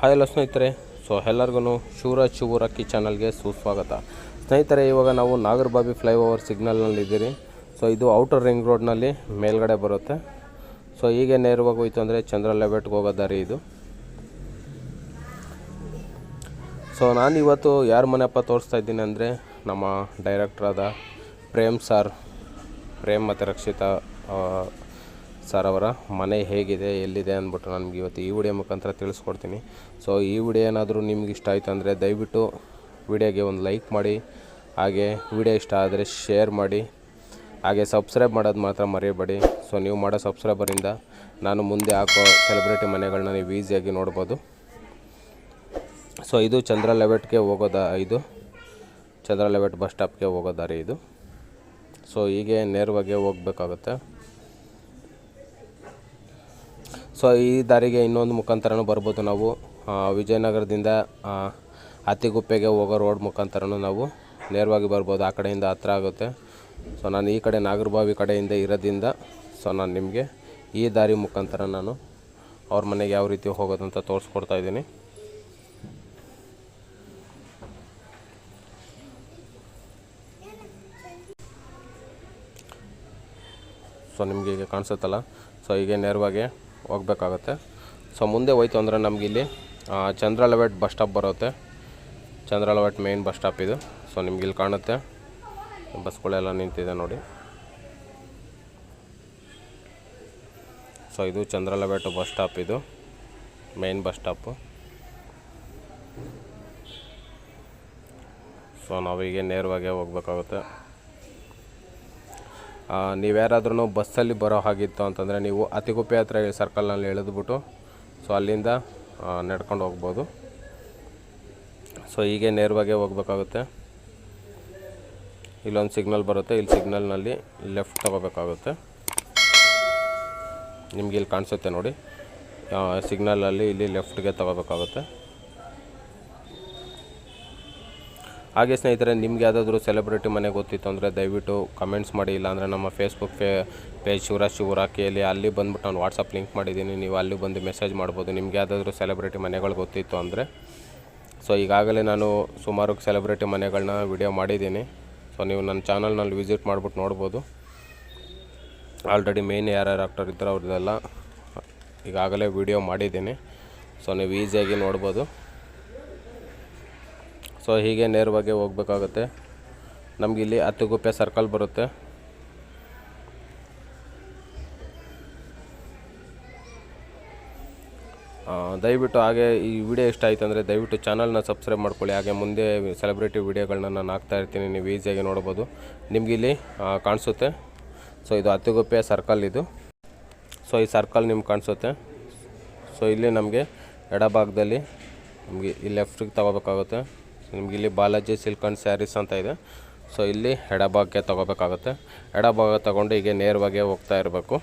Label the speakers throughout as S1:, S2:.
S1: Hi ಎಲ್ಲ ಸ್ನೇಹಿತರೆ. So ಎಲ್ಲರಿಗೂ ಶಿವರಾಜ್ ಶಿವರಾಕಿ ಚಾನಲ್ಗೆ ಸುಸ್ವಾಗತ. ಸ್ನೇಹಿತರೆ, ಇವಾಗ ನಾವು ನಾಗರಬಾಬಿ ಫ್ಲೈಓವರ್ ಸಿಗ್ನಲ್ನಲ್ಲಿದ್ದೀರಿ ಸೊ ಇದು ಔಟರ್ ರಿಂಗ್ ರೋಡ್ನಲ್ಲಿ ಮೇಲ್ಗಡೆ ಬರುತ್ತೆ. ಸೊ ಹೀಗೆ ನೇರವಾಗಿ ಹೋಯ್ತು ಅಂದರೆ ಚಂದ್ರ ಲೆಬೆಟ್ಗೆ ಹೋಗೋ ದಾರಿ ಇದು. ಸೊ ನಾನು ಇವತ್ತು ಯಾರ ಮನೆಯಪ್ಪ ತೋರಿಸ್ತಾ ಇದ್ದೀನಿ ಅಂದರೆ ನಮ್ಮ ಡೈರೆಕ್ಟ್ರಾದ ಪ್ರೇಮ್ ಸರ್. ಪ್ರೇಮ್ ಮತ್ತು ರಕ್ಷಿತಾ ಸರ್ ಅವರ ಮನೆ ಹೇಗಿದೆ, ಎಲ್ಲಿದೆ ಅಂದ್ಬಿಟ್ಟು ನನಗೆ ಇವತ್ತು ಈ ವಿಡಿಯೋ ಮುಖಾಂತರ ತಿಳಿಸ್ಕೊಡ್ತೀನಿ. ಸೊ ಈ ವಿಡಿಯೋ ಏನಾದರೂ ನಿಮ್ಗೆ ಇಷ್ಟ ಆಯಿತು ಅಂದರೆ ದಯವಿಟ್ಟು ವಿಡಿಯೋಗೆ ಒಂದು ಲೈಕ್ ಮಾಡಿ, ಹಾಗೆ ವಿಡಿಯೋ ಇಷ್ಟ ಆದರೆ ಶೇರ್ ಮಾಡಿ, ಹಾಗೆ ಸಬ್ಸ್ಕ್ರೈಬ್ ಮಾಡೋದು ಮಾತ್ರ ಮರೆಯಬೇಡಿ ಸೊ ನೀವು ಮಾಡೋ ಸಬ್ಸ್ಕ್ರೈಬರಿಂದ ನಾನು ಮುಂದೆ ಹಾಕೋ ಸೆಲೆಬ್ರಿಟಿ ಮನೆಗಳನ್ನ ನೀವು ಈಸಿಯಾಗಿ ನೋಡ್ಬೋದು. ಸೊ ಇದು ಚಂದ್ರ ಲೆವೆಟ್ಗೆ ಹೋಗೋದ ಇದು ಚಂದ್ರ ಲೆವೆಟ್ ಬಸ್ ಸ್ಟಾಪ್ಗೆ ಹೋಗೋ ದಾರಿ ಇದು. ಸೊ ಹೀಗೆ ನೇರವಾಗಿ ಹೋಗ್ಬೇಕಾಗುತ್ತೆ. ಸೊ ಈ ದಾರಿಗೆ ಇನ್ನೊಂದು ಮುಖಾಂತರನೂ ಬರ್ಬೋದು ನಾವು. ವಿಜಯನಗರದಿಂದ ಅತಿಗುಪ್ಪೆಗೆ ಹೋಗೋ ರೋಡ್ ಮುಖಾಂತರನೂ ನಾವು ನೇರವಾಗಿ ಬರ್ಬೋದು. ಆ ಕಡೆಯಿಂದ ಹತ್ರ ಆಗುತ್ತೆ. ಸೊ ನಾನು ಈ ಕಡೆ ನಾಗರಬಾವಿ ಕಡೆಯಿಂದ ಇರೋದ್ರಿಂದ, ಸೊ ನಾನು ನಿಮಗೆ ಈ ದಾರಿ ಮುಖಾಂತರ ನಾನು ಅವ್ರ ಮನೆಗೆ ಯಾವ ರೀತಿ ಹೋಗೋದಂತ ತೋರಿಸ್ಕೊಡ್ತಾ ಇದ್ದೀನಿ. ಸೊ ನಿಮಗೆ ಈಗ ಕಾಣಿಸುತ್ತಲ್ಲ? ಸೊ ಹೀಗೆ ನೇರವಾಗಿ ಹೋಗ್ಬೇಕಾಗತ್ತೆ. ಸೊ ಮುಂದೆ ಹೋಯ್ತು ಅಂದರೆ ನಮಗಿಲ್ಲಿ ಚಂದ್ರಲವೇಟ್ ಬಸ್ ಸ್ಟಾಪ್ ಬರುತ್ತೆ. ಚಂದ್ರಲವೇಟ್ ಮೇನ್ ಬಸ್ ಸ್ಟಾಪ್ ಇದು. ಸೊ ನಿಮ್ಗೆ ಇಲ್ಲಿ ಕಾಣುತ್ತೆ. ಬಸ್ಗಳೆಲ್ಲ ನಿಂತಿದೆ ನೋಡಿ. ಸೊ ಇದು ಚಂದ್ರಲವೇಟ್ ಬಸ್ ಸ್ಟಾಪ್ ಇದು. ಮೇನ್ ಬಸ್ ಸ್ಟಾಪು ಸೊ ನಾವೀಗ ನೇರವಾಗಿ ಹೋಗ್ಬೇಕಾಗುತ್ತೆ. ನೀವ್ಯಾರಾದ್ರೂ ಬಸ್ಸಲ್ಲಿ ಬರೋ ಹಾಗಿತ್ತು ಅಂತಂದರೆ ನೀವು ಅತಿಗುಪ್ಪೆ ಹತ್ರ ಸರ್ಕಲ್ನಲ್ಲಿ ಇಳಿದ್ಬಿಟ್ಟು ಸೊ ಅಲ್ಲಿಂದ ನಡ್ಕೊಂಡು ಹೋಗ್ಬೋದು. ಸೊ ಹೀಗೆ ನೇರವಾಗೇ ಹೋಗ್ಬೇಕಾಗುತ್ತೆ. ಇಲ್ಲೊಂದು ಸಿಗ್ನಲ್ ಬರುತ್ತೆ, ಇಲ್ಲಿ ಸಿಗ್ನಲ್ನಲ್ಲಿ ಲೆಫ್ಟ್ ತೊಗೋಬೇಕಾಗುತ್ತೆ. ನಿಮ್ಗೆ ಇಲ್ಲಿ ಕಾಣಿಸುತ್ತೆ ನೋಡಿ. ಸಿಗ್ನಲಲ್ಲಿ ಇಲ್ಲಿ ಲೆಫ್ಟ್ಗೆ ತಗೋಬೇಕಾಗುತ್ತೆ. ಹಾಗೆ ಸ್ನೇಹಿತರೆ, ನಿಮ್ಗೆ ಯಾವುದಾದ್ರೂ ಸೆಲೆಬ್ರಿಟಿ ಮನೆ ಗೊತ್ತಿತ್ತು ಅಂದರೆ ದಯವಿಟ್ಟು ಕಮೆಂಟ್ಸ್ ಮಾಡಿ, ಇಲ್ಲಾಂದರೆ ನಮ್ಮ ಫೇಸ್ಬುಕ್ ಫೇ ಪೇಜ್ ಶಿವರಾಜ್ ಶಿವರಾಕಿಯಲ್ಲಿ ಅಲ್ಲಿ ಬಂದ್ಬಿಟ್ಟು ನಾನು ವಾಟ್ಸಪ್ ಲಿಂಕ್ ಮಾಡಿದ್ದೀನಿ. ನೀವು ಅಲ್ಲಿ ಬಂದು ಮೆಸೇಜ್ ಮಾಡ್ಬೋದು. ನಿಮ್ಗೆ ಯಾವುದಾದ್ರೂ ಸೆಲೆಬ್ರಿಟಿ ಮನೆಗಳು ಗೊತ್ತಿತ್ತು ಅಂದರೆ. ಸೊ ಈಗಾಗಲೇ ನಾನು ಸುಮಾರು ಸೆಲೆಬ್ರಿಟಿ ಮನೆಗಳನ್ನ ವಿಡಿಯೋ ಮಾಡಿದ್ದೀನಿ. ಸೊ ನೀವು ನನ್ನ ಚಾನಲ್ನಲ್ಲಿ ವಿಸಿಟ್ ಮಾಡಿಬಿಟ್ಟು ನೋಡ್ಬೋದು. ಆಲ್ರೆಡಿ ಮೇನ್ ಯಾರ್ಯಾರು ಆಕ್ಟರ್ ಇದ್ದರು ಅವ್ರದ್ದೆಲ್ಲ ಈಗಾಗಲೇ ವಿಡಿಯೋ ಮಾಡಿದ್ದೀನಿ. ಸೊ ನೀವು ಈಸಿಯಾಗಿ ನೋಡ್ಬೋದು. ಸೊ ಹೀಗೆ ನೇರವಾಗಿ ಹೋಗ್ಬೇಕಾಗುತ್ತೆ. ನಮಗಿಲ್ಲಿ ಹತ್ತುಗುಪ್ಪೆ ಸರ್ಕಲ್ ಬರುತ್ತೆ. ದಯವಿಟ್ಟು ಹಾಗೆ ಈ ವಿಡಿಯೋ ಇಷ್ಟ ಆಯಿತು ಅಂದರೆ ದಯವಿಟ್ಟು ಚಾನಲ್ನ ಸಬ್ಸ್ಕ್ರೈಬ್ ಮಾಡ್ಕೊಳ್ಳಿ. ಹಾಗೆ ಮುಂದೆ ಸೆಲೆಬ್ರಿಟಿ ವಿಡಿಯೋಗಳನ್ನ ನಾನು ಹಾಕ್ತಾ ಇರ್ತೀನಿ. ನೀವು ಈಸಿಯಾಗಿ ನೋಡ್ಬೋದು. ನಿಮ್ಗೆ ಇಲ್ಲಿ ಕಾಣಿಸುತ್ತೆ. ಸೊ ಇದು ಹತ್ತುಗುಪ್ಪೆ ಸರ್ಕಲ್ ಇದು. ಸೊ ಈ ಸರ್ಕಲ್ ನಿಮ್ಗೆ ಕಾಣಿಸುತ್ತೆ. ಸೊ ಇಲ್ಲಿ ನಮಗೆ ಎಡಭಾಗದಲ್ಲಿ ನಮಗೆ ಈ ಲೆಫ್ಟಿಗೆ ತಗೋಬೇಕಾಗುತ್ತೆ. ನಿಮ್ಗೆ ಇಲ್ಲಿ ಬಾಲಾಜಿ ಸಿಲ್ಕ್ ಆ್ಯಂಡ್ ಸ್ಯಾರೀಸ್ ಅಂತ ಇದೆ. ಸೊ ಇಲ್ಲಿ ಎಡಭಾಗಕ್ಕೆ ತಗೋಬೇಕಾಗುತ್ತೆ. ಎಡಭಾಗ ತೊಗೊಂಡು ಹೀಗೆ ನೇರವಾಗಿ ಹೋಗ್ತಾ ಇರಬೇಕು.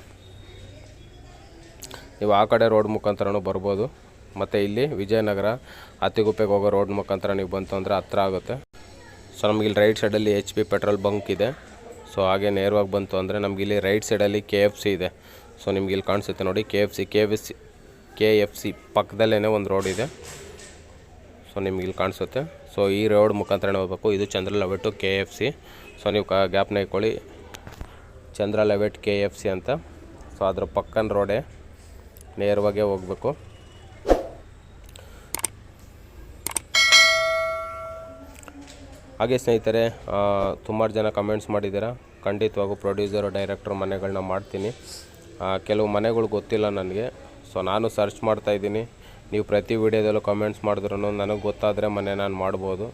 S1: ನೀವು ಆ ಕಡೆ ರೋಡ್ ಮುಖಾಂತರನೂ ಬರ್ಬೋದು. ಮತ್ತು ಇಲ್ಲಿ ವಿಜಯನಗರ ಅತಿಗುಪ್ಪೆಗೆ ಹೋಗೋ ರೋಡ್ ಮುಖಾಂತರ ನೀವು ಬಂತು ಅಂದರೆ ಹತ್ರ ಆಗುತ್ತೆ. ಸೊ ನಮಗಿಲ್ಲಿ ರೈಟ್ ಸೈಡಲ್ಲಿ ಎಚ್ ಪಿ ಪೆಟ್ರೋಲ್ ಬಂಕ್ ಇದೆ. ಸೊ ಹಾಗೆ ನೇರವಾಗಿ ಬಂತು ಅಂದರೆ ನಮ್ಗೆ ಇಲ್ಲಿ ರೈಟ್ ಸೈಡಲ್ಲಿ ಕೆ ಎಫ್ ಸಿ ಇದೆ. ಸೊ ನಿಮ್ಗೆ ಇಲ್ಲಿ ಕಾಣಿಸುತ್ತೆ ನೋಡಿ K F C K F C K F C ಪಕ್ಕದಲ್ಲೇ ಒಂದು ರೋಡ್ ಇದೆ. ಸೊ ನಿಮ್ಗೆ ಇಲ್ಲಿ ಕಾಣಿಸುತ್ತೆ. ಸೊ ಈ ರೋಡ್ ಮುಖಾಂತರ ಹೋಗ್ಬೇಕು ಇದು Chandra layout K F C so ನೀವು ಕಾ ಗ್ಯಾಪ್ನ ಇಟ್ಕೊಳ್ಳಿ. Chandra layout K F C ಅಂತ. ಸೊ ಅದ್ರ ಪಕ್ಕನ ರೋಡೇ ನೇರವಾಗಿ ಹೋಗಬೇಕು. ಹಾಗೆ ಸ್ನೇಹಿತರೆ ಸುಮಾರು ಜನ ಕಮೆಂಟ್ಸ್ ಮಾಡಿದ್ದೀರಾ? ಖಂಡಿತವಾಗೂ ಪ್ರೊಡ್ಯೂಸರ್ ಡೈರೆಕ್ಟರ್ ಮನೆಗಳನ್ನ ಮಾಡ್ತೀನಿ. ಕೆಲವು ಮನೆಗಳು ಗೊತ್ತಿಲ್ಲ ನನಗೆ. ಸೊ ನಾನು ಸರ್ಚ್ ಮಾಡ್ತಾ ಇದ್ದೀನಿ. ನೀವು ಪ್ರತಿ ವೀಡಿಯೋದಲ್ಲೂ ಕಮೆಂಟ್ಸ್ ಮಾಡಿದ್ರೂ ನನಗೆ ಗೊತ್ತಾದರೆ ಮನೆ ನಾನು ಮಾಡ್ಬೋದು.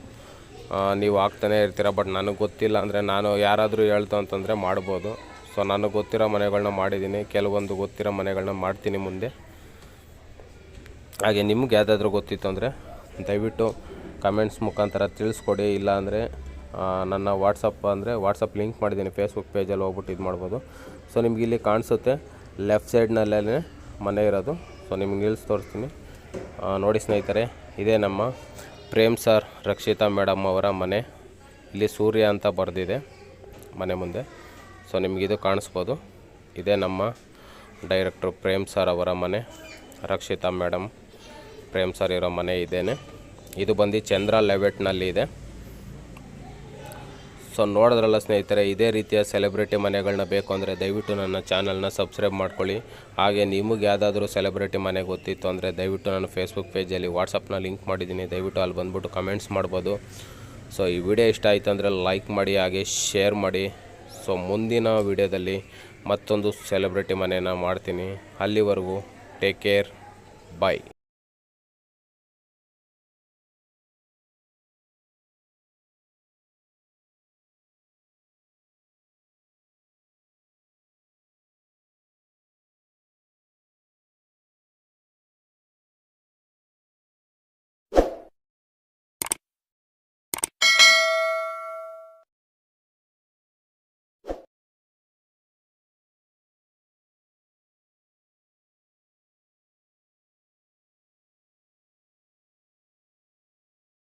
S1: ನೀವು ಆಗ್ತಾನೆ ಇರ್ತೀರ ಬಟ್ ನನಗೆ ಗೊತ್ತಿಲ್ಲ ಅಂದರೆ ನಾನು ಯಾರಾದರೂ ಹೇಳ್ತು ಅಂತಂದರೆ ಮಾಡ್ಬೋದು. ಸೊ ನನಗೆ ಗೊತ್ತಿರೋ ಮನೆಗಳನ್ನ ಮಾಡಿದ್ದೀನಿ ಕೆಲವೊಂದು ಗೊತ್ತಿರೋ ಮನೆಗಳನ್ನ ಮಾಡ್ತೀನಿ ಮುಂದೆ. ಹಾಗೆ ನಿಮ್ಗೆ ಯಾವುದಾದ್ರೂ ಗೊತ್ತಿತ್ತು ಅಂದರೆ ದಯವಿಟ್ಟು ಕಮೆಂಟ್ಸ್ ಮುಖಾಂತರ ತಿಳಿಸ್ಕೊಡಿ ಇಲ್ಲ ಅಂದರೆ ನನ್ನ ವಾಟ್ಸಪ್ ಅಂದರೆ ವಾಟ್ಸಪ್ ಲಿಂಕ್ ಮಾಡಿದ್ದೀನಿ ಫೇಸ್ಬುಕ್ ಪೇಜಲ್ಲಿ ಹೋಗ್ಬಿಟ್ಟು ಇದು ಮಾಡ್ಬೋದು. ಸೊ ನಿಮ್ಗೆ ಇಲ್ಲಿ ಕಾಣಿಸುತ್ತೆ ಲೆಫ್ಟ್ ಸೈಡ್ನಲ್ಲೇ ಮನೆ ಇರೋದು. ಸೊ ನಿಮ್ಗೆ ನಿಲ್ಸಿ ತೋರಿಸ್ತೀನಿ. ನೋಡಿ ಸ್ನೇಹಿತರೆ, ಇದೇ ನಮ್ಮ ಪ್ರೇಮ್ ಸರ್ ರಕ್ಷಿತಾ ಮೇಡಮ್ ಅವರ ಮನೆ. ಇಲ್ಲಿ ಸೂರ್ಯ ಅಂತ ಬರೆದಿದೆ ಮನೆ ಮುಂದೆ. ಸೊ ನಿಮಗಿದು ಕಾಣಿಸ್ಬೋದು. ಇದೇ ನಮ್ಮ ಡೈರೆಕ್ಟ್ರು ಪ್ರೇಮ್ ಸರ್ ಅವರ ಮನೆ. ರಕ್ಷಿತಾ ಮೇಡಮ್, ಪ್ರೇಮ್ ಸರ್ ಇರೋ ಮನೆ ಇದೇನೆ. ಇದು ಬಂದು ಚಂದ್ರ ಲೆವೆಟ್ನಲ್ಲಿ ಇದೆ. ಸೊ ನೋಡಿದ್ರಲ್ಲ ಸ್ನೇಹಿತರೆ, ಇದೇ ರೀತಿಯ ಸೆಲೆಬ್ರಿಟಿ ಮನೆಗಳನ್ನ ಬೇಕು ಅಂದರೆ ದಯವಿಟ್ಟು ನನ್ನ ಚಾನಲ್ನ ಸಬ್ಸ್ಕ್ರೈಬ್ ಮಾಡ್ಕೊಳ್ಳಿ. ಹಾಗೆ ನಿಮಗೆ ಯಾವುದಾದ್ರೂ ಸೆಲೆಬ್ರಿಟಿ ಮನೆ ಗೊತ್ತಿತ್ತು ಅಂದರೆ ದಯವಿಟ್ಟು ನಾನು ಫೇಸ್ಬುಕ್ ಪೇಜಲ್ಲಿ ವಾಟ್ಸಪ್ನ ಲಿಂಕ್ ಮಾಡಿದ್ದೀನಿ. ದಯವಿಟ್ಟು ಅಲ್ಲಿ ಬಂದುಬಿಟ್ಟು ಕಮೆಂಟ್ಸ್ ಮಾಡ್ಬೋದು. ಸೊ ಈ ವಿಡಿಯೋ ಇಷ್ಟ ಆಯಿತು ಅಂದರೆ ಲೈಕ್ ಮಾಡಿ, ಹಾಗೆ ಶೇರ್ ಮಾಡಿ. ಸೊ ಮುಂದಿನ ವಿಡಿಯೋದಲ್ಲಿ ಮತ್ತೊಂದು ಸೆಲೆಬ್ರಿಟಿ ಮನೇನ ಮಾಡ್ತೀನಿ. ಅಲ್ಲಿವರೆಗೂ ಟೇಕ್ ಕೇರ್ ಬಾಯ್